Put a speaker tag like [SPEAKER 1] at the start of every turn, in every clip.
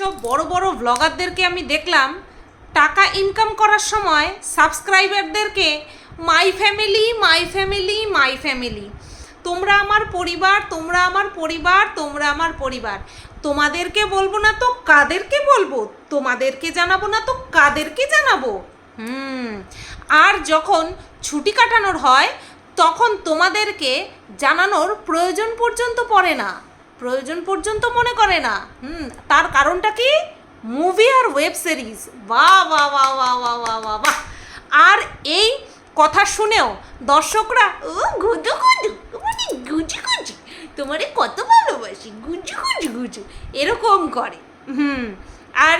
[SPEAKER 1] সব বড় বড় ব্লগারদেরকে আমি দেখলাম, টাকা ইনকাম করার সময় সাবস্ক্রাইবারদেরকে my family my family my family তোমরা আমার পরিবার, তোমরা আমার পরিবার, তোমরা আমার পরিবার, তোমাদেরকে বলব না তো কাদেরকে বলব, তোমাদেরকে জানাব না তো কাদেরকে জানাব? হুম, আর যখন ছুটি কাটানোর হয়, তখন তোমাদেরকে জানানোর প্রয়োজন পর্যন্ত পড়ে না। প্রয়োজন পর্যন্ত মনে করে না। হুম, তার কারণটা কি? মুভি আর ওয়েব সিরিজ বা বা বা বা বা বা বা বা আর এই কথা শুনেও দর্শকরা, ও, গুজু গুজু মানে গুজু গুজু, তোমারে কত ভালোবাসি, গুজু গুজু গুজু। এরকম করে। হুম, আর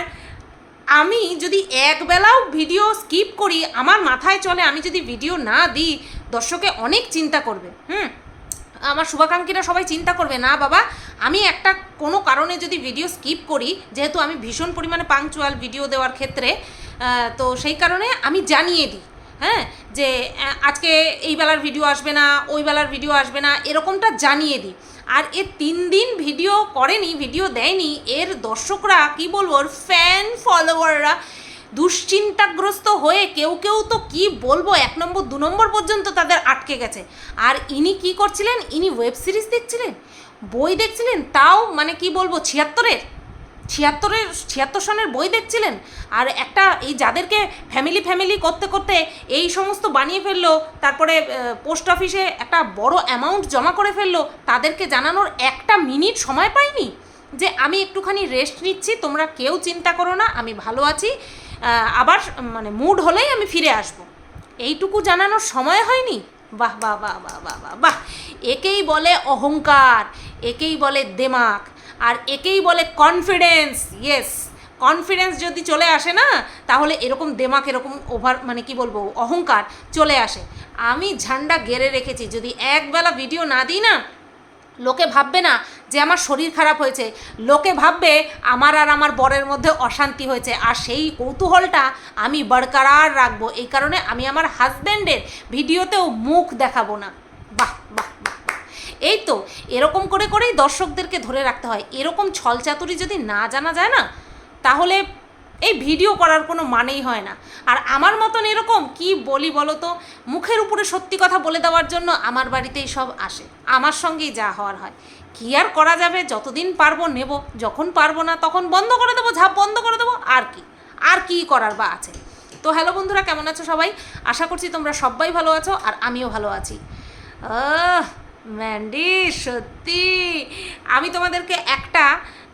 [SPEAKER 1] আমি যদি একবেলাও ভিডিও স্কিপ করি, আমার মাথায় চলে আমি যদি ভিডিও না দিই, দর্শকে অনেক চিন্তা করবে। হুম আমার শুভাকাঙ্ক্ষীরা সবাই চিন্তা করবে, না বাবা, আমি একটা কোনো কারণে যদি ভিডিও স্কিপ করি, যেহেতু আমি ভীষণ পরিমাণে পাংচুয়াল ভিডিও দেওয়ার ক্ষেত্রে তো সেই কারণে আমি জানিয়ে দিই হ্যাঁ যে আজকে এই বেলার ভিডিও আসবে না, ওই বেলার ভিডিও আসবে না, এরকমটা জানিয়ে দিই। আর এ তিন দিন ভিডিও করেনি ভিডিও দেয়নি, এর দর্শকরা কি বলব ফ্যান ফলোয়াররা দুশ্চিন্তাগ্রস্ত হয়ে কেউ কেউ তো কি বলব, এক নম্বর, দু নম্বর পর্যন্ত তাদের আটকে গেছে। আর ইনি কি করছিলেন? ইনি ওয়েব সিরিজ দেখছিলেন? বই দেখছিলেন? তাও মানে কি বলব, ছিয়াত্তরের? ছিয়াত্তরের, ছিয়াত্তর সনের বই দেখছিলেন? আর একটা এই যাদেরকে ফ্যামিলি ফ্যামিলি করতে করতে এই সমস্ত বানিয়ে ফেলল, তারপরে পোস্ট অফিসে একটা বড় অ্যামাউন্ট জমা করে ফেলল, তাদেরকে জানানোর একটা মিনিট সময় পাইনি? যে আমি একটুখানি রেস্ট নিচ্ছি, তোমরা কেউ চিন্তা করো না, আমি ভালো আছি। আবার মানে মুড হলেই আমি ফিরে আসব। এইটুকু জানানোর সময় হয়নি? বাহ বাহ বাহ বাহ বাহ বাহ বাহ। একেই বলে অহংকার, একেই বলে দেমাক, আর একেই বলে কনফিডেন্স ইয়েস কনফিডেন্স যদি চলে আসে না, তাহলে এরকম দেমাক, এরকম ওভার মানে কি বলব, অহংকার চলে আসে। আমি ঝান্ডা গেড়ে রেখেছি, যদি একবেলা ভিডিও না দিই না লোকে ভাববে না যে আমার শরীর খারাপ হয়েছে। লোকে ভাববে আমার আর আমার বরের মধ্যে অশান্তি হয়েছে। আর সেই কৌতূহলটা আমি বরকরার রাখব। এই কারণে আমি আমার হাজব্যান্ডের ভিডিওতেও মুখ দেখাবো না। বাহ বাহ। এই তো, এরকম করে করেই দর্শকদেরকে ধরে রাখতে হয়। এরকম ছলচাতুরি যদি না জানা যায় না, তাহলে এই ভিডিও করার কোনো মানেই হয় না। আর আমার মতন এরকম কি বলি বলো তো? মুখের উপরে সত্যি কথা বলে দেওয়ার জন্য আমার বাড়িতেই সব আসে। আমার সঙ্গেই যা হওয়ার হয়। কি আর করা যাবে? যতদিন পারব নেব। যখন পারব না তখন বন্ধ করে দেবো, ঝাপ বন্ধ করে দেবো। আর কি? আর কি করার বা আছে? তো হ্যালো বন্ধুরা, কেমন আছো সবাই? আশা করছি তোমরা সবাই ভালো আছো আর আমিও ভালো আছি। আহ ম্যান্ডি সত্যি। আমি তোমাদেরকে একটা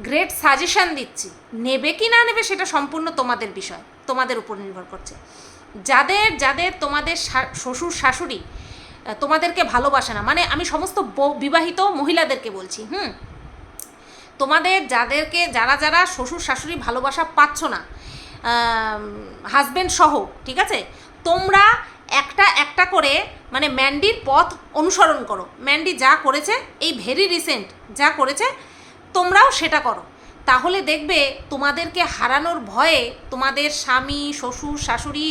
[SPEAKER 1] গ্রেট সাজেশন দিচ্ছি। নেবে কি না নেবে সেটা সম্পূর্ণ তোমাদের বিষয়, তোমাদের উপর নির্ভর করছে। যাদের যাদের তোমাদের শ্বশুর, শাশুড়ি তোমাদেরকে ভালোবাসে না মানে আমি সমস্ত বিবাহিত মহিলাদেরকে বলছি, হুম? তোমাদের যাদেরকে, যারা যারা শ্বশুর, শাশুড়ি ভালোবাসা পাচ্ছ না হাজবেন্ড সহ, ঠিক আছে? তোমরা একটা একটা করে মানে ম্যান্ডির পথ অনুসরণ করো। ম্যান্ডি যা করেছে, এই ভেরি রিসেন্ট যা করেছে, তোমরাও সেটা করো। তাহলে দেখবে তোমাদেরকে হারানোর ভয়ে তোমাদের স্বামী, শ্বশুর, শাশুড়ি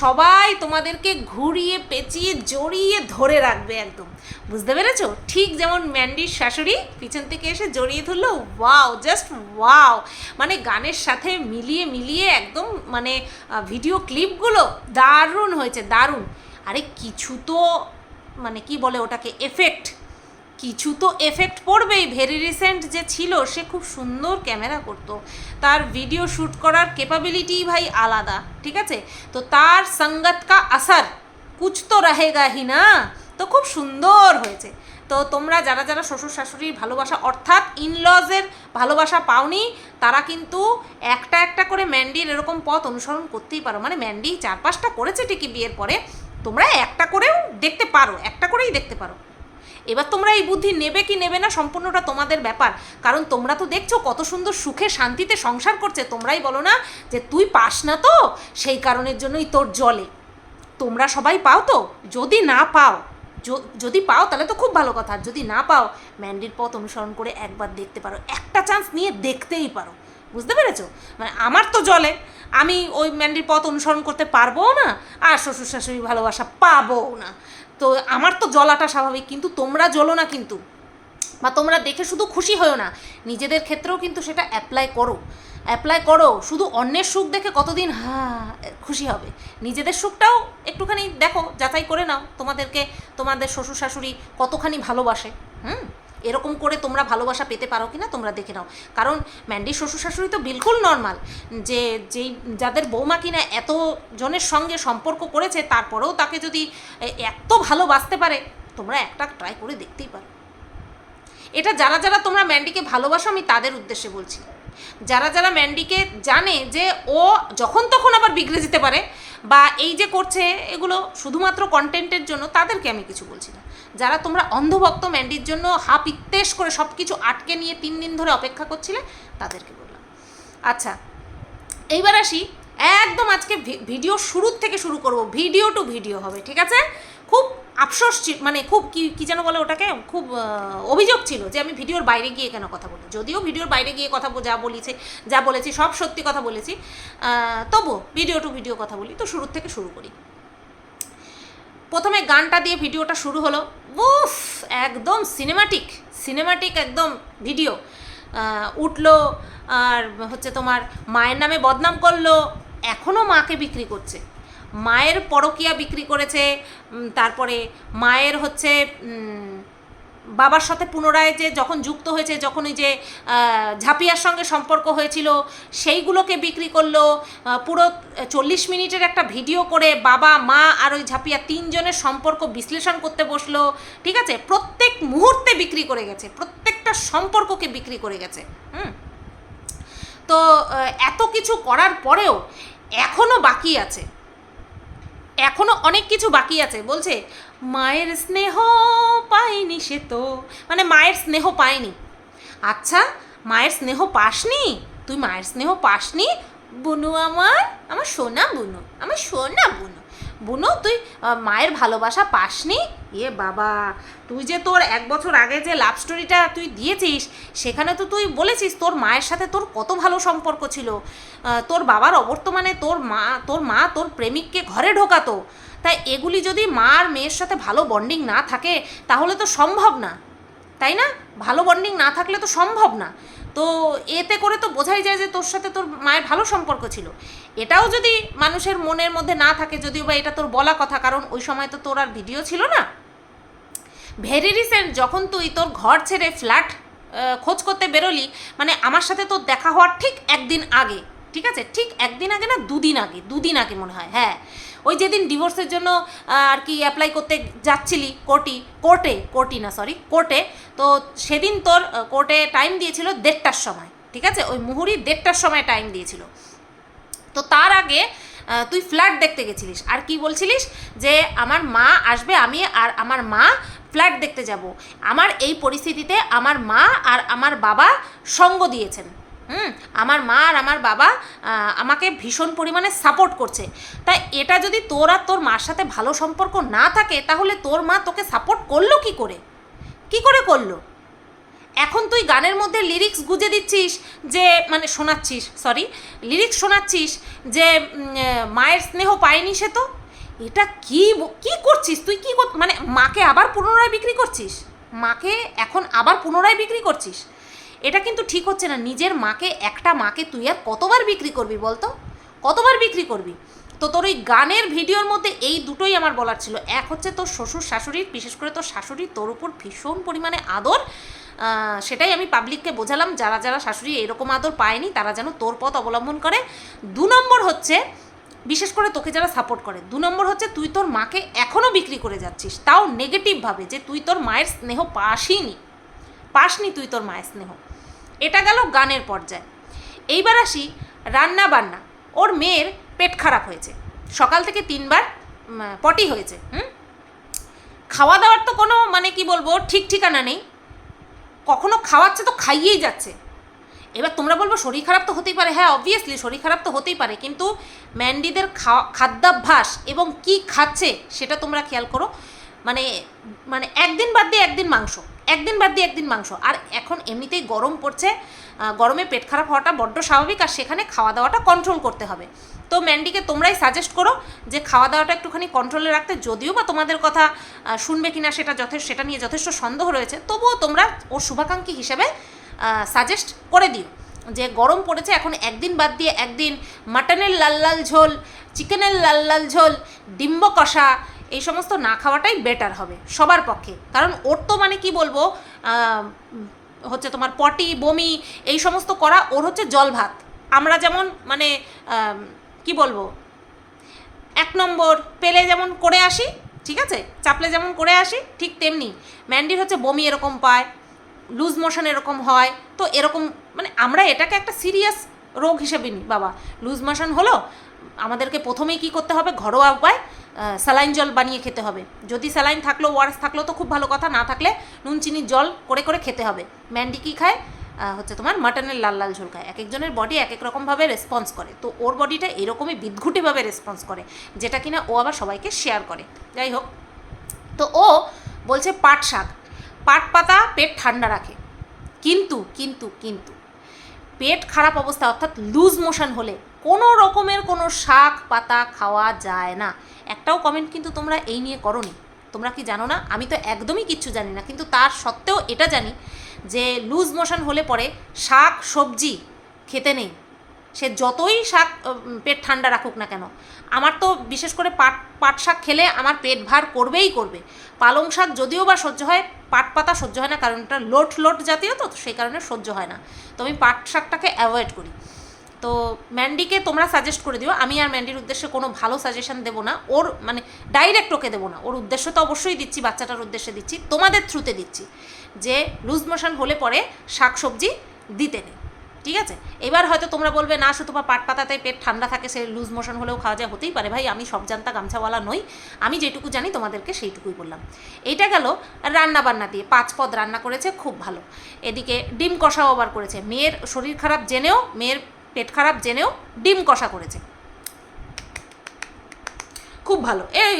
[SPEAKER 1] সবাই তোমাদেরকে ঘুরিয়ে, পেঁচিয়ে, জড়িয়ে ধরে রাখবে একদম। বুঝতে পেরেছ? ঠিক যেমন ম্যান্ডির শাশুড়ি পিছন থেকে এসে জড়িয়ে ধরলো, ওয়াও, জাস্ট ওয়াও। মানে গানের সাথে মিলিয়ে মিলিয়ে একদম মানে ভিডিও ক্লিপগুলো দারুণ হয়েছে, দারুণ। আরে কিছু তো মানে কি বলে ওটাকে, এফেক্ট কিছু তো এফেক্ট পড়বেই। ভেরি রিসেন্ট যে ছিল, সে খুব সুন্দর ক্যামেরা করতো। তার ভিডিও শ্যুট করার ক্যাপাবিলিটি ভাই আলাদা, ঠিক আছে? তো তার সঙ্গত কা আসার কুছ তো রহেগা হি না? তো খুব সুন্দর হয়েছে। তো তোমরা যারা যারা শ্বশুর শাশুড়ির ভালোবাসা, অর্থাৎ ইনলজের ভালোবাসা পাওনি, তারা কিন্তু একটা একটা করে ম্যান্ডির এরকম পথ অনুসরণ করতেই পারো। মানে ম্যান্ডি চার পাঁচটা করেছে ঠিকই বিয়ের পরে। তোমরা একটা করেও দেখতে পারো, একটা করেই দেখতে পারো। এবার তোমরা এই বুদ্ধি নেবে কি নেবে না সম্পূর্ণটা তোমাদের ব্যাপার। কারণ তোমরা তো দেখছ কত সুন্দর সুখে শান্তিতে সংসার করছে। তোমরাই বলো না যে তুই পাস না তো, সেই কারণের জন্যই তোর জলে। তোমরা সবাই পাও তো? যদি না পাও যদি পাও তাহলে তো খুব ভালো কথা। যদি না পাও, ম্যান্ডির পথ অনুসরণ করে একবার দেখতে পারো। একটা চান্স নিয়ে দেখতেই পারো। বুঝতে পেরেছ? মানে আমার তো জলে। আমি ওই ম্যান্ডির পথ অনুসরণ করতে পারবও না, আর শ্বশুর শাশুড়ি ভালোবাসা পাবও না। তো আমার তো জ্বলাটা স্বাভাবিক, কিন্তু তোমরা জ্বলো না কিন্তু। বা তোমরা দেখে শুধু খুশি হয়েও না। নিজেদের ক্ষেত্রেও কিন্তু সেটা অ্যাপ্লাই করো। অ্যাপ্লাই করো, শুধু অন্যের সুখ দেখে কতদিন হ্যাঁ খুশি হবে। নিজেদের সুখটাও একটুখানি দেখো, যাচাই করে নাও। তোমাদেরকে, তোমাদের শ্বশুর শাশুড়ি কতখানি ভালোবাসে, হুম? এরকম করে তোমরা ভালোবাসা পেতে পারো কি না তোমরা দেখে নাও। কারণ ম্যান্ডির শ্বশুর শাশুড়ি তো বিলকুল নর্মাল যে, যেই, যাদের বৌমা কিনা এত জনের সঙ্গে সম্পর্ক করেছে, তারপরেও তাকে যদি এত ভালোবাসতে পারে, তোমরা একটা ট্রাই করে দেখতেই পারো। এটা যারা যারা তোমরা ম্যান্ডিকে ভালোবাসো, আমি তাদের উদ্দেশ্যে বলছি। যারা যারা ম্যান্ডিকে জানে যে ও যখন তখন আবার বিগড়ে যেতে পারে, বা এই যে করছে এগুলো শুধুমাত্র কন্টেন্টের জন্য, তাদেরকে আমি কিছু বলছি না। যারা তোমরা অন্ধভক্ত ম্যান্ডির জন্য হাপ ইত্তেস করে সব কিছু আটকে নিয়ে তিন দিন ধরে অপেক্ষা করছিলে, তাদেরকে বললাম। আচ্ছা এইবার আসি, একদম আজকে ভিডিও শুরুর থেকে শুরু করব, ভিডিও টু ভিডিও হবে, ঠিক আছে? খুব আফসোস মানে খুব কি, কী যেন বলে ওটাকে, খুব অভিযোগ ছিল যে আমি ভিডিওর বাইরে গিয়ে কেন কথা বলি যদিও ভিডিওর বাইরে গিয়ে কথা যা বলেছি যা বলেছি, সব সত্যি কথা বলেছি। তবু ভিডিও টু ভিডিও কথা বলি, তো শুরুর থেকে শুরু করি। প্রথমে গানটা দিয়ে ভিডিওটা শুরু হলো। উফ, একদম সিনেমাটিক সিনেমাটিক একদম ভিডিও উঠল, আর হচ্ছে তোমার মায়ের নামে বদনাম করল এখনও মাকে বিক্রি করছে। মায়ের পরকিয়া বিক্রি করেছে তারপরে মায়ের হচ্ছে বাবার সাথে পুনরায় যে যখন যুক্ত হয়েছে, যখন ওই যে ঝাঁপিয়ার সঙ্গে সম্পর্ক হয়েছিল, সেইগুলোকে বিক্রি করল পুরো চল্লিশ মিনিটের একটা ভিডিও করে বাবা, মা আর ওই ঝাঁপিয়া তিনজনের সম্পর্ক বিশ্লেষণ করতে বসল, ঠিক আছে? প্রত্যেক মুহূর্তে বিক্রি করে গেছে, প্রত্যেকটা সম্পর্ককে বিক্রি করে গেছে, হুম? তো এত কিছু করার পরেও এখনও বাকি আছে। এখনও অনেক কিছু বাকি আছে। বলছে, মায়ের স্নেহ পায়নি সে তো। মানে মায়ের স্নেহ পায়নি। আচ্ছা মায়ের স্নেহ পাসনি? তুই মায়ের স্নেহ পাসনি? বুনু আমার আমার সোনা বুনু, আমার সোনা বুনু। বুনু, তুই মায়ের ভালোবাসা পাসনি? এ বাবা, তুই যে তোর এক বছর আগে যে লাভ স্টোরিটা তুই দিয়েছিস, সেখানে তো তুই বলেছিস তোর মায়ের সাথে তোর কত ভালো সম্পর্ক ছিল। তোর বাবার অবর্তমানে তোর মা তোর মা তোর প্রেমিককে ঘরে ঢোকাতো। তাই এগুলি যদি মা আর মেয়ের সাথে ভালো বন্ডিং না থাকে, তাহলে তো সম্ভব না। তাই না? ভালো বন্ডিং না থাকলে তো সম্ভব না। তো এতে করে তো বোঝাই যায় যে তোর সাথে তোর মায়ের ভালো সম্পর্ক ছিল। এটাও যদি মানুষের মনের মধ্যে না থাকে, যদিও বা এটা তোর বলা কথা, কারণ ওই সময় তো তোর আর ভিডিও ছিল না। ভেরি রিসেন্ট যখন তুই তোর ঘর ছেড়ে ফ্ল্যাট খোঁজ করতে বেরোলি মানে আমার সাথে তোর দেখা হওয়ার ঠিক একদিন আগে, ঠিক আছে? ঠিক একদিন আগে না, দুদিন আগে দুদিন আগে মনে হয় হ্যাঁ। ওই যেদিন ডিভোর্সের জন্য আর কি অ্যাপ্লাই করতে যাচ্ছিলি কোর্টি কোর্টে কোর্টি না সরি কোর্টে তো সেদিন তোর কোর্টে টাইম দিয়েছিল দেড়টার সময়, ঠিক আছে? ওই মুহুরি দেড়টার সময় টাইম দিয়েছিল। তো তার আগে তুই ফ্ল্যাট দেখতে গেছিলিস, আর কি বলছিলিস? যে আমার মা আসবে, আমি আর আমার মা ফ্ল্যাট দেখতে যাব। আমার এই পরিস্থিতিতে আমার মা আর আমার বাবা সঙ্গ দিয়েছেন। হুম, আমার মা আর আমার বাবা আমাকে ভীষণ পরিমাণে সাপোর্ট করছে। তাই এটা যদি তোর আর তোর মার সাথে ভালো সম্পর্ক না থাকে, তাহলে তোর মা তোকে সাপোর্ট করল কি করে? কি করে করল? এখন তুই গানের মধ্যে লিরিক্স গুজে দিচ্ছিস যে মানে শোনাচ্ছিস সরি লিরিক্স শোনাচ্ছিস যে মায়ের স্নেহ পায়নি সে তো? এটা কি কি করছিস তুই? কি মানে মাকে আবার পুনরায় বিক্রি করছিস? মাকে এখন আবার পুনরায় বিক্রি করছিস? এটা কিন্তু ঠিক হচ্ছে না। নিজের মাকে, একটা মাকে তুই আর কতবার বিক্রি করবি বলতো? কতবার বিক্রি করবি? তো তোর ওই গানের ভিডিওর মধ্যে এই দুটোই আমার বলার ছিল। এক হচ্ছে তোর শ্বশুর শাশুড়ির, বিশেষ করে তোর শাশুড়ি তোর উপর ভীষণ পরিমাণে আদর। সেটাই আমি পাবলিককে বোঝালাম। যারা যারা শাশুড়ি এরকম আদর পায়নি, তারা যেন তোর পথ অবলম্বন করে। দু নম্বর হচ্ছে, বিশেষ করে তোকে যারা সাপোর্ট করে, দু নম্বর হচ্ছে তুই তোর মাকে এখনও বিক্রি করে যাচ্ছিস। তাও নেগেটিভভাবে যে তুই তোর মায়ের স্নেহ পাসিনি পাসনি তুই তোর মায়ের স্নেহ। এটা গেল গানের পর্যায়ে। এইবার আসি রান্না বান্না। ওর মেয়ের পেট খারাপ হয়েছে। সকাল থেকে তিনবার পটি হয়েছে, হুম? খাওয়া দাওয়ার তো কোনো মানে কি বলব, ঠিক ঠিকানা নেই। কখনো খাওয়াচ্ছে তো খাইয়েই যাচ্ছে। এবার তোমরা বলব শরীর খারাপ তো হতেই পারে। হ্যাঁ অবভিয়াসলি শরীর খারাপ তো হতেই পারে, কিন্তু ম্যান্ডিদের খাওয়া খাদ্যাভ্যাস এবং কি খাচ্ছে সেটা তোমরা খেয়াল করো। মানে মানে একদিন বাদ দিয়ে একদিন মাংস। একদিন বাদ দিয়ে একদিন মাংস। আর এখন এমনিতেই গরম পড়ছে গরমে পেট খারাপ হওয়াটা বড্ড স্বাভাবিক আর সেখানে খাওয়া দাওয়াটা কন্ট্রোল করতে হবে। তো ম্যান্ডিকে তোমরাই সাজেস্ট করো যে খাওয়া দাওয়াটা একটুখানি কন্ট্রোলে রাখতে, যদিও বা তোমাদের কথা শুনবে কিনা সেটা যথেষ্ট, সেটা নিয়ে যথেষ্ট সন্দেহ রয়েছে, তবুও তোমরা ওর শুভাকাঙ্ক্ষী হিসেবে সাজেস্ট করে দিও। যে গরম পড়েছে, এখন একদিন বাদ দিয়ে একদিন মাটনের লাল লাল ঝোল, চিকেনের লাল লাল ঝোল, ডিম্ব কষা এই সমস্ত না খাওয়াটাই বেটার হবে, সবার পক্ষে। কারণ ওর তো মানে কি বলব হচ্ছে তোমার পটি, বমি, এই সমস্ত করা ওর হচ্ছে জল ভাত। আমরা যেমন মানে কি বলব, এক নম্বর পেলে যেমন করে আসি, ঠিক আছে? চাপলে যেমন করে আসি, ঠিক তেমনি। ম্যান্ডির হচ্ছে বমি এরকম পায় লুজ মোশন এরকম হয়, তো এরকম মানে আমরা এটাকে একটা সিরিয়াস রোগ হিসেবে নিই বাবা। লুজ মোশন হলো আমাদেরকে প্রথমেই কি করতে হবে, ঘরোয়া উপায় স্যালাইন জল বানিয়ে খেতে হবে। যদি স্যালাইন থাকল ওয়ারেস থাকল তো খুব ভালো কথা, না থাকলে নুন, চিনির জল করে করে খেতে হবে। ম্যান্ডি কী খায়? হচ্ছে তোমার মাটনের লাল লাল ঝোল খায়। এক একজনের বডি এক এক রকমভাবে রেসপন্স করে। তো ওর বডিটা এরকমই বিদঘুটিভাবে রেসপন্স করে, যেটা কিনা ও আবার সবাইকে শেয়ার করে। যাই হোক, তো ও বলছে পাট শাক। পাট পাতা পেট ঠান্ডা রাখে। কিন্তু কিন্তু কিন্তু, পেট খারাপ অবস্থা অর্থাৎ লুজ মোশন হলে কোনো রকমের কোনো শাক পাতা খাওয়া যায় না। একটাও কমেন্ট কিন্তু তোমরা এই নিয়ে করনি। তোমরা কি জানো না? আমি তো একদমই কিচ্ছু জানি না। কিন্তু তার সত্ত্বেও এটা জানি যে লুজ মোশন হলে পরে শাক, সবজি খেতে নেই। সে যতই শাক পেট ঠান্ডা রাখুক না কেন, আমার তো বিশেষ করে পাট পাট শাক খেলে আমার পেট ভার করবেই করবে। পালং শাক যদিও বা সহ্য হয়, পাট পাতা সহ্য হয় না, কারণ এটা লোট লোট জাতীয় তো, সেই কারণে সহ্য হয় না। তো আমি পাট শাকটাকে অ্যাভয়েড করি। তো ম্যান্ডিকে তোমরা সাজেস্ট করে দিও। আমি আর ম্যান্ডির উদ্দেশ্যে কোনো ভালো সাজেশন দেবো না। ওর মানে ডাইরেক্ট ওকে দেবো না। ওর উদ্দেশ্য তো অবশ্যই দিচ্ছি, বাচ্চাটার উদ্দেশ্যে দিচ্ছি। তোমাদের থ্রুতে দিচ্ছি যে লুজ মোশন হলে পরে শাক সবজি দিতে নেই। ঠিক আছে? এবার হয়তো তোমরা বলবে, না শুধু পাট পাতাতে পেট ঠান্ডা থাকে, সে লুজ মোশন হলেও খাওয়া যায়। হতেই পারে। ভাই, আমি সব জানতা গামছাওয়ালা নই। আমি যেটুকু জানি, তোমাদেরকে সেইটুকুই বললাম। এইটা গেল রান্না বান্না দিয়ে। পাঁচ পদ রান্না করেছে, খুব ভালো। এদিকে ডিম কষাও আবার করেছে। মেয়ের শরীর খারাপ, জেনেও মেয়ের পেট খারাপ জেনেও ডিম কষা করেছে। খুব ভালো। এই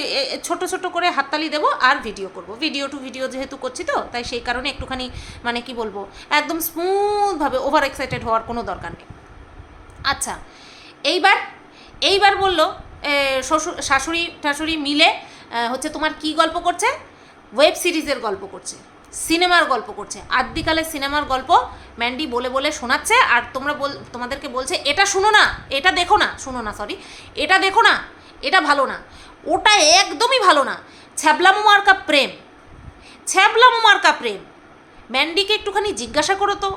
[SPEAKER 1] ছোট ছোট করে হাততালি দেবো আর ভিডিও করব। ভিডিও টু ভিডিও যেহেতু করছি তো, তাই সেই কারণে একটুখানি মানে কি বলব, একদম স্মুথভাবে ওভার এক্সাইটেড হওয়ার কোনো দরকার নেই। আচ্ছা এইবার এইবার বলল শ্বশুর, শাশুড়ি টাশুড়ি মিলে হচ্ছে তোমার কি গল্প করছে? ওয়েব সিরিজের গল্প করছে। সিনেমার গল্প করছে। আদ্যিকালের সিনেমার গল্প ম্যান্ডি বলে বলে শোনাচ্ছে, আর তোমরা বল তোমাদেরকে বলছে, এটা শুনো না, এটা দেখো না। শুনো না সরি এটা দেখো না, এটা ভালো না। ওটা একদমই ভালো না। ছ্যাবলামো মার্কা প্রেম, ছ্যাবলামো মার্কা প্রেম। ম্যান্ডিকে একটুখানি জিজ্ঞাসা করো তো,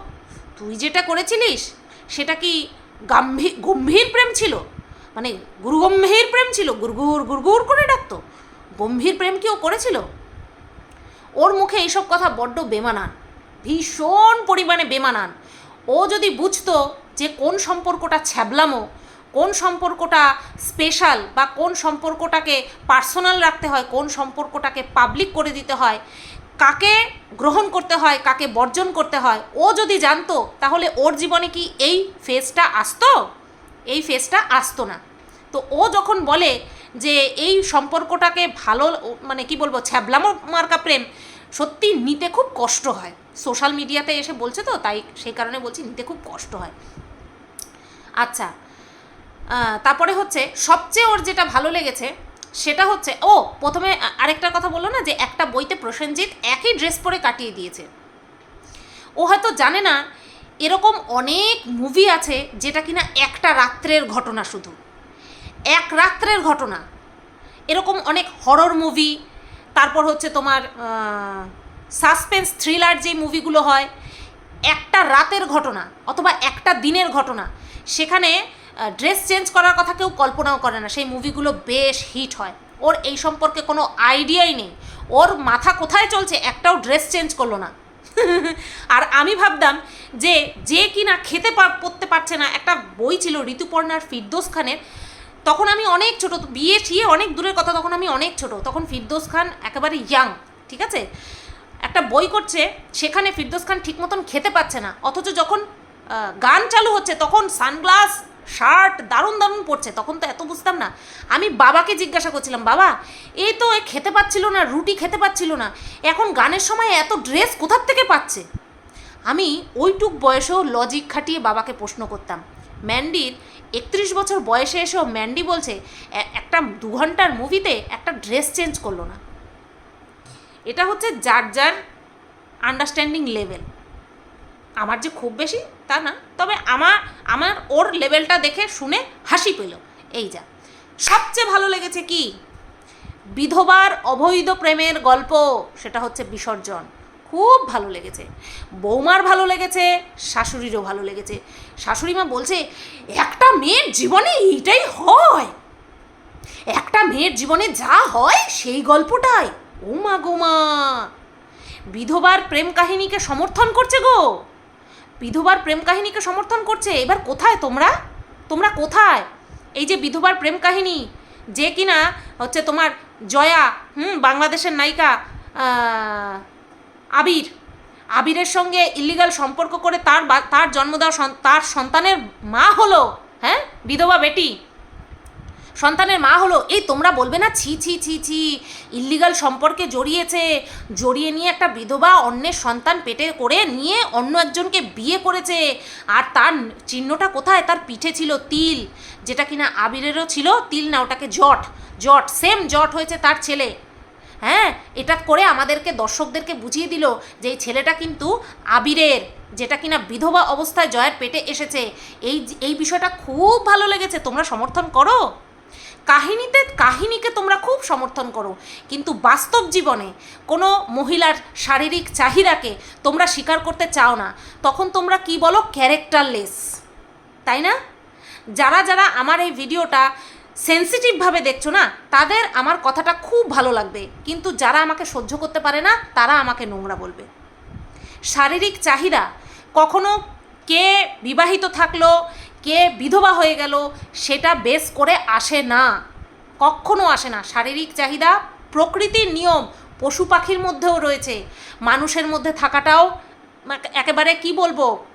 [SPEAKER 1] তুই যেটা করেছিলিস, সেটা কি গাম্ভীর গম্ভীর প্রেম ছিল? মানে গুরুগম্ভীর প্রেম ছিল, গুরগুর গুরগুর করে ডাকতো। গম্ভীর প্রেম কি ও করেছিল? ওর মুখে এইসব কথা বড্ড বেমানান, ভীষণ পরিমাণে বেমানান। ও যদি বুঝতো যে কোন সম্পর্কটা ছ্যাবলামো, কোন সম্পর্কটা স্পেশাল বা কোন সম্পর্কটাকে পার্সোনাল রাখতে হয়, কোন সম্পর্কটাকে পাবলিক করে দিতে হয়, কাকে গ্রহণ করতে হয়, কাকে বর্জন করতে হয়, ও যদি জানতো, তাহলে ওর জীবনে কি এই ফেজটা আসতো? এই ফেজটা আসতো না। তো ও যখন বলে যে এই সম্পর্কটাকে ভালো মানে কি বলব, ছ্যাবলামো মার্কা প্রেম সত্যি নিতে খুব কষ্ট হয়। সোশ্যাল মিডিয়াতে এসে বলছে তো, তাই সেই কারণে বলছি নিতে খুব কষ্ট হয়। আচ্ছা তারপরে হচ্ছে সবচেয়ে ওর যেটা ভালো লেগেছে সেটা হচ্ছে, ও প্রথমে আরেকটা কথা বলল না যে একটা বইতে প্রসেনজিৎ একই ড্রেস পরে কাটিয়ে দিয়েছে। ও হয়তো জানে না, এরকম অনেক মুভি আছে যেটা কিনা একটা রাত্রের ঘটনা শুধু। এক রাত্রের ঘটনা। এরকম অনেক হরর মুভি তারপর হচ্ছে তোমার সাসপেন্স থ্রিলার যে মুভিগুলো হয়, একটা রাতের ঘটনা অথবা একটা দিনের ঘটনা, সেখানে ড্রেস চেঞ্জ করার কথা কেউ কল্পনাও করে না। সেই মুভিগুলো বেশ হিট হয়। ওর এই সম্পর্কে কোনো আইডিয়াই নেই। ওর মাথা কোথায় চলছে একটাও ড্রেস চেঞ্জ করল না। আর আমি ভাবতাম যে যে কিনা খেতে পড়তে পারছে না। একটা বই ছিল ঋতুপর্ণার ফিরদোস খানের তখন আমি অনেক ছোট, বিয়ে ঠিয়ে অনেক দূরের কথা, তখন আমি অনেক ছোট। তখন ফিরদোস খান একেবারে ইয়াং ঠিক আছে? একটা বই করছে, সেখানে ফিরদোস খান ঠিক মতন খেতে পাচ্ছে না। অথচ যখন গান চালু হচ্ছে, তখন সানগ্লাস, শার্ট দারুণ দারুণ পড়ছে তখন তো এত বুঝতাম না। আমি বাবাকে জিজ্ঞাসা করছিলাম, বাবা এই তো খেতে পাচ্ছিল না, রুটি খেতে পাচ্ছিল না, এখন গানের সময় এত ড্রেস কোথার থেকে পাচ্ছে? আমি ওইটুক বয়সেও লজিক খাটিয়ে বাবাকে প্রশ্ন করতাম। ম্যান্ডির একত্রিশ বছর বয়সে এসেও ম্যান্ডি বলছে একটা দু ঘণ্টার মুভিতে একটা ড্রেস চেঞ্জ করল না। এটা হচ্ছে যার যার আন্ডারস্ট্যান্ডিং লেভেল আমার যে খুব বেশি, তা না। তবে আমার আমার ওর লেভেলটা দেখে শুনে হাসি পেল। এই যা। সবচেয়ে ভালো লেগেছে কি? বিধবার অবৈধ প্রেমের গল্প, সেটা হচ্ছে বিসর্জন। খুব ভালো লেগেছে। বৌমার ভালো লেগেছে, শাশুড়িরও ভালো লেগেছে। শাশুড়ি মা বলছে, একটা মেয়ের জীবনে এইটাই হয়। একটা মেয়ের জীবনে যা হয় সেই গল্পটাই। ও মা গো মা। বিধবার প্রেম কাহিনীকে সমর্থন করছে গো। বিধবার প্রেম কাহিনীকে সমর্থন করছে। এবার কোথায় তোমরা? তোমরা কোথায়? এই যে বিধবার প্রেম কাহিনী, যে কিনা হচ্ছে তোমার জয়া, হুম, বাংলাদেশের নায়িকা আবির। আবিরের সঙ্গে ইলিগাল সম্পর্ক করে তার তার জন্ম দেওয়া তার সন্তানের মা হলো হ্যাঁ? বিধবা বেটি। সন্তানের মা হলো, এই তোমরা বলবে না, ছি ছি ছি ছি ইল্লিগাল সম্পর্কে জড়িয়েছে। জড়িয়ে নিয়ে একটা বিধবা অন্যের সন্তান পেটে করে নিয়ে অন্য একজনকে বিয়ে করেছে। আর তার চিহ্নটা কোথায়? তার পিঠে ছিল তিল, যেটা কিনা আবিরেরও ছিল। তিল না, ওটাকে জট। জট সেম জট হয়েছে তার ছেলে। হ্যাঁ এটা করে আমাদেরকে, দর্শকদেরকে বুঝিয়ে দিল যে এই ছেলেটা কিন্তু আবিরের, যেটা কিনা বিধবা অবস্থায় জয়ের পেটে এসেছে। এই এই বিষয়টা খুব ভালো লেগেছে, তোমরা সমর্থন করো। কাহিনীতে, কাহিনীকে তোমরা খুব সমর্থন করো। কিন্তু বাস্তব জীবনে কোনো মহিলার শারীরিক চাহিদাকে তোমরা স্বীকার করতে চাও না, তখন তোমরা কি বলো? ক্যারেক্টারলেস তাই না? যারা যারা আমার এই ভিডিওটা সেন্সিটিভভাবে দেখছ না? তাদের আমার কথাটা খুব ভালো লাগবে। কিন্তু যারা আমাকে সহ্য করতে পারে না, তারা আমাকে নোংরা বলবে। শারীরিক চাহিদা, কখনো কে বিবাহিত থাকল, কে বিধবা হয়ে গেল, সেটা বেস করে আসে না। কখনো আসে না। শারীরিক চাহিদা, প্রকৃতির নিয়ম, পশু পাখির মধ্যেও রয়েছে। মানুষের মধ্যে থাকাটাও একেবারে কি বলব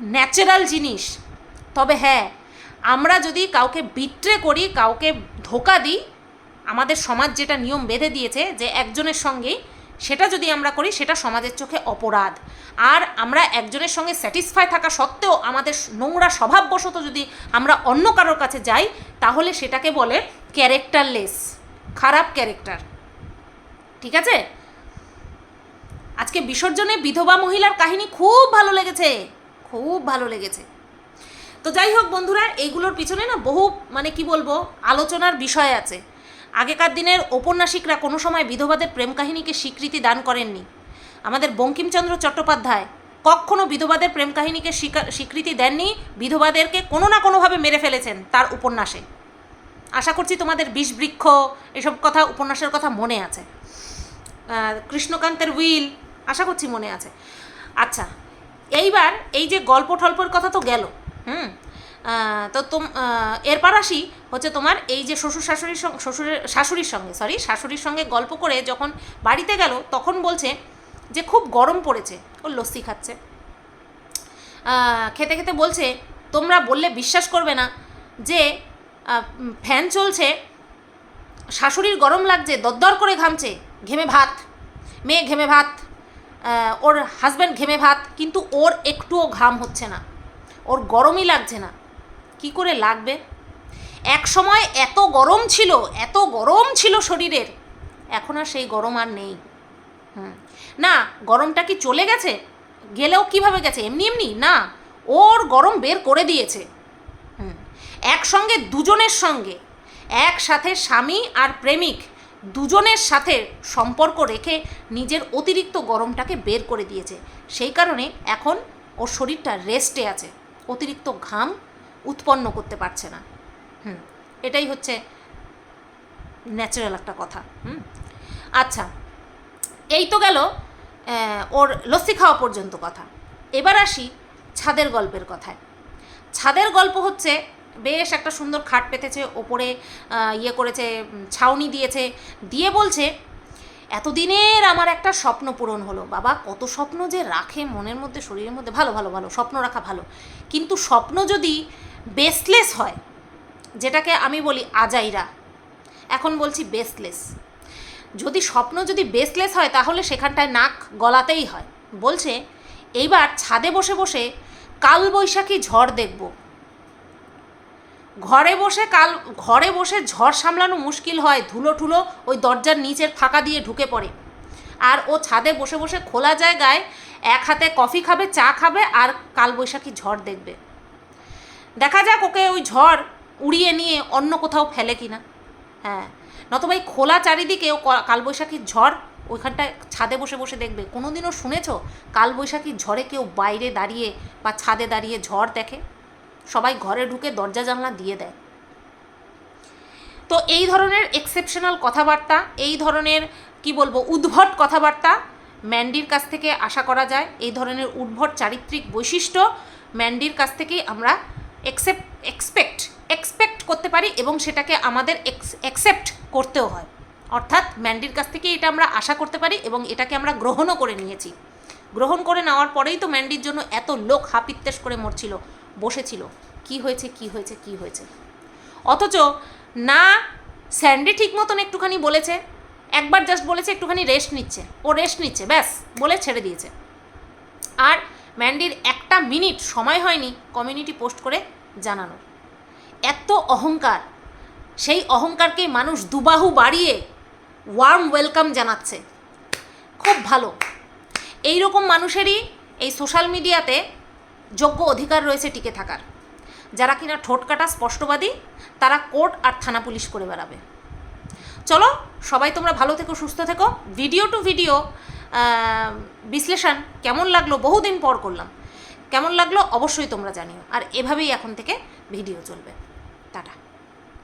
[SPEAKER 1] ন্যাচারাল জিনিস। তবে হ্যাঁ আমরা যদি কাউকে বিট্রে করি, কাউকে ধোকা দিই, আমাদের সমাজ যেটা নিয়ম বেঁধে দিয়েছে যে একজনের সঙ্গেই সেটা যদি আমরা করি, সেটা সমাজের চোখে অপরাধ। আর আমরা একজনের সঙ্গে স্যাটিসফাই থাকা সত্ত্বেও আমাদের নোংরা স্বভাববশত যদি আমরা অন্য কারোর কাছে যাই, তাহলে সেটাকে বলে ক্যারেক্টারলেস খারাপ ক্যারেক্টার ঠিক আছে? আজকে বিসর্জনে বিধবা মহিলার কাহিনী খুব ভালো লেগেছে। খুব ভালো লেগেছে। তো যাই হোক বন্ধুরা এইগুলোর পিছনে না বহু মানে কি বলব, আলোচনার বিষয় আছে। আগেকার দিনের ঔপন্যাসিকরা কোনো সময় বিধবাদের প্রেম কাহিনীকে স্বীকৃতি দান করেননি। আমাদের বঙ্কিমচন্দ্র চট্টোপাধ্যায় কখনো বিধবাদের প্রেম কাহিনীকে স্বীকৃতি দেননি, বিধবাদেরকে কোনো না কোনোভাবে মেরে ফেলেছেন তার উপন্যাসে। আশা করছি তোমাদের বিষবৃক্ষ, এসব কথা, উপন্যাসের কথা মনে আছে। কৃষ্ণকান্তের উইল, আশা করছি মনে আছে। আচ্ছা এইবার এই যে গল্প টল্পের কথা তো গেল। হুম। তো তোম এরপর আসি হচ্ছে তোমার এই যে শ্বশুর শাশুড়ির সঙ্গে, শ্বশুরের শাশুড়ির সঙ্গে সরি শাশুড়ির সঙ্গে গল্প করে যখন বাড়িতে গেল তখন বলছে যে খুব গরম পড়েছে, ও লস্যি খাচ্ছে। খেতে খেতে বলছে, তোমরা বললে বিশ্বাস করবে না যে ফ্যান চলছে, শাশুড়ির গরম লাগছে, দরদর করে ঘামছে, ঘেমে ভাত, মেয়ে ঘেমে ভাত ওর হাজব্যান্ড ঘেমে ভাত, কিন্তু ওর একটুও ঘাম হচ্ছে না। ওর গরমই লাগছে না। কি করে লাগবে? এক সময় এত গরম ছিল, এত গরম ছিল শরীরের। এখন আর সেই গরম আর নেই। হুম। না, গরমটা কি চলে গেছে? গেলেও কীভাবে গেছে? এমনি এমনি? না, ওর গরম বের করে দিয়েছে। হুম। একসঙ্গে, দুজনের সঙ্গে, একসাথে স্বামী আর প্রেমিক, দুজনের সাথে সম্পর্ক রেখে নিজের অতিরিক্ত গরমটাকে বের করে দিয়েছে। সেই কারণে এখন ওর শরীরটা রেস্টে আছে। অতিরিক্ত ঘাম উৎপন্ন করতে পারছে না। হুম, এটাই হচ্ছে ন্যাচারাল একটা কথা। হুম আচ্ছা এই তো গেল ওর লস্যি খাওয়া পর্যন্ত কথা। এবার আসি ছাদের গল্পের কথায়। ছাদের গল্প হচ্ছে, বেশ একটা সুন্দর খাট পেতেছে, ওপরে ইয়ে করেছে ছাউনি দিয়েছে, দিয়ে বলছে এতদিনের আমার একটা স্বপ্ন পূরণ হলো। বাবা, কত স্বপ্ন যে রাখে মনের মধ্যে, শরীরের মধ্যে। ভালো ভালো ভালো, স্বপ্ন রাখা ভালো। কিন্তু স্বপ্ন যদি বেসলেস হয়, যেটাকে আমি বলি আজাইরা, এখন বলছি বেসলেস যদি স্বপ্ন যদি বেসলেস হয়, তাহলে সেখানটায় নাক গলাতেই হয়। বলছে, এইবার ছাদে বসে বসে কালবৈশাখী ঝড় দেখব। ঘরে বসে কাল, ঘরে বসে ঝড় সামলানো মুশকিল হয়, ধুলো ঠুলো ওই দরজার নিচের ফাঁকা দিয়ে ঢুকে পড়ে। আর ও ছাদে বসে বসে খোলা জায়গায় এক হাতে কফি খাবে, চা খাবে আর কালবৈশাখী ঝড় দেখবে। দেখা যাক ওকে ওই ঝড় উড়িয়ে নিয়ে অন্য কোথাও ফেলে কিনা। হ্যাঁ নতবা এই খোলা চারিদিকে ও কালবৈশাখীর ঝড় ওইখানটায় ছাদে বসে বসে দেখবে। কোনোদিনও শুনেছ কালবৈশাখীর ঝড়ে কেউ বাইরে দাঁড়িয়ে বা ছাদে দাঁড়িয়ে ঝড় দেখে? সবাই ঘরে ঢুকে দরজা জানলা দিয়ে দেয়। তো এই ধরনের এক্সেপশনাল কথাবার্তা, এই ধরনের, কি বলব, উদ্ভট কথাবার্তা ম্যান্ডির কাছ থেকে আশা করা যায়। এই ধরনের উদ্ভট চারিত্রিক বৈশিষ্ট্য ম্যান্ডির কাছ থেকেই আমরা এক্সেপ্ট এক্সপেক্ট এক্সপেক্ট করতে পারি এবং সেটাকে আমাদের অ্যাকসেপ্ট করতেও হয়। অর্থাৎ ম্যান্ডির কাছ থেকে এটা আমরা আশা করতে পারি এবং এটাকে আমরা গ্রহণও করে নিয়েছি। গ্রহণ করে নেওয়ার পরেই তো ম্যান্ডির জন্য এত লোক হাপিত্তেশ করে মরছিল। বসেছিল। কি হয়েছে কি হয়েছে কি হয়েছে? অথচ না, স্যান্ডি ঠিক মতন একটুখানি বলেছে। একবার জাস্ট বলেছে, একটুখানি রেস্ট নিচ্ছে। ও রেস্ট নিচ্ছে, ব্যাস, বলে ছেড়ে দিয়েছে। আর ম্যান্ডির একটা মিনিট সময় হয়নি কমিউনিটি পোস্ট করে জানানোর। এত অহংকার। সেই অহংকারকে মানুষ দুবাহু বাড়িয়ে ওয়ার্ম ওয়েলকাম জানাচ্ছে। খুব ভালো। এই রকম মানুষেরই এই সোশ্যাল মিডিয়াতে যোগ্য অধিকার রয়েছে টিকে থাকার। যারা কিনা ঠোঁট কাটা স্পষ্টবাদী, তারা কোর্ট আর থানা পুলিশ করে বেড়াবে। চলো, সবাই তোমরা ভালো থেকো, সুস্থ থেকো। ভিডিও টু ভিডিও বিশ্লেষণ কেমন লাগল বহুদিন পর করলাম। কেমন লাগল অবশ্যই তোমরা জানিও। আর এভাবেই এখন থেকে ভিডিও চলবে। টাটা।